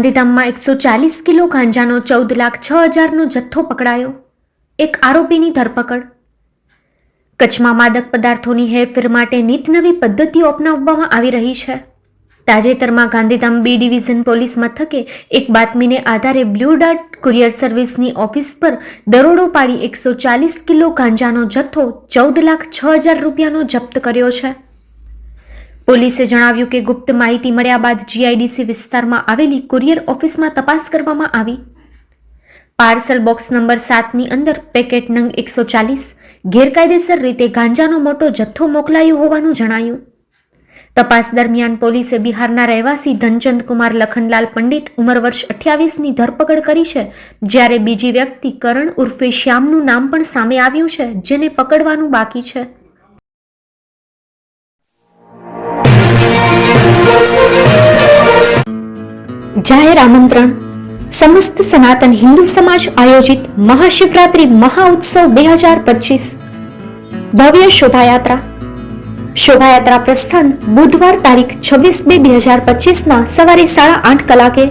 ગાંધીધામમાં એકસો ચાલીસ કિલો ગાંજાનો ચૌદ લાખ છ હજારનો જથ્થો પકડાયો. એક આરોપીની ધરપકડ. કચ્છમાં માદક પદાર્થોની હેરફેર માટે નીતનવી પદ્ધતિઓ અપનાવવામાં આવી રહી છે. તાજેતરમાં ગાંધીધામ બી ડિવિઝન પોલીસ મથકે એક બાતમીને આધારે બ્લુ ડાર્ટ કુરિયર સર્વિસની ઓફિસ પર દરોડો પાડી એકસો ચાલીસ કિલો ગાંજાનો જથ્થો ચૌદ લાખ છ હજાર રૂપિયાનો જપ્ત કર્યો છે. પોલીસે જણાવ્યું કે ગુપ્ત માહિતી મળ્યા બાદ જીઆઈડીસી વિસ્તારમાં આવેલી કુરિયર ઓફિસમાં તપાસ કરવામાં આવી. પાર્સલ બોક્સ નંબર સાતની અંદર પેકેટ નંગ એકસો ચાલીસ, ગેરકાયદેસર રીતે ગાંજાનો મોટો જથ્થો મોકલાયો હોવાનું જણાયું. તપાસ દરમિયાન પોલીસે બિહારના રહેવાસી ધનચંદ કુમાર લખનલાલ પંડિત ઉંમર વર્ષ અઠ્યાવીસની ધરપકડ કરી છે, જ્યારે બીજી વ્યક્તિ કરણ ઉર્ફે શ્યામનું નામ પણ સામે આવ્યું છે, જેને પકડવાનું બાકી છે. જાહેર આમંત્રણ સમસ્ત સનાતન હિન્દુ સમાજ આયોજિત મહાશિવરાત્રિ મહાઉત્સવ બે હજાર પચીસ. ભવ્ય શોભાયાત્રા. શોભાયાત્રા પ્રસ્થાન બુધવાર તારીખ છવ્વીસ બે બે હજાર પચીસના સવારે સાડા આઠ કલાકે.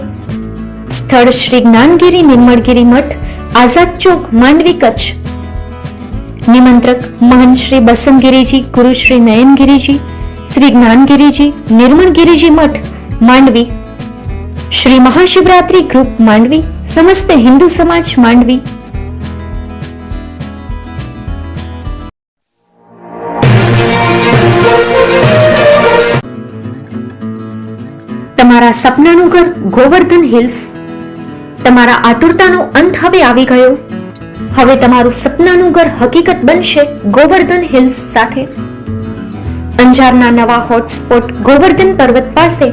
સ્થળ શ્રી જ્ઞાનગીરી નિર્મળગીરી મઠ, આઝાદ ચોક, માંડવી કચ્છ. નિમંત્રક મહંત શ્રી બસંતગીરીજી, ગુરુ શ્રી નયનગીરીજી, શ્રી જ્ઞાનગીરીજી, નિર્મળગીરીજી મઠ, માંડવી. શ્રી મહાશિવરાત્રી ગ્રુપ માંડવી, સમસ્ત હિન્દુ સમાજ માંડવી. તમારા સપનાનું ઘર ગોવર્ધન હિલ્સ. તમારા આતુરતાનો અંત હવે આવી ગયો. હવે તમારું સપનાનું ઘર હકીકત બનશે ગોવર્ધન હિલ્સ સાથે. અંજારના નવા હોટસ્પોટ ગોવર્ધન પર્વત પાસે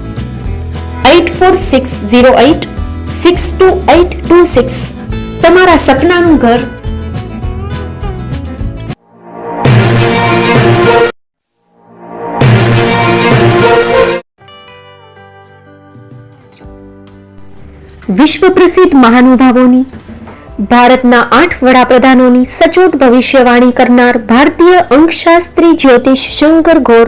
eight four six zero eight six two eight two six તમારા સપનાનું ઘર. વિશ્વ પ્રસિદ્ધ મહાનુભાવોની, ભારતના આઠ વડાપ્રધાનોની સચોટ ભવિષ્યવાણી કરનાર ભારતીય અંકશાસ્ત્રી જ્યોતિષ શંકર ગોર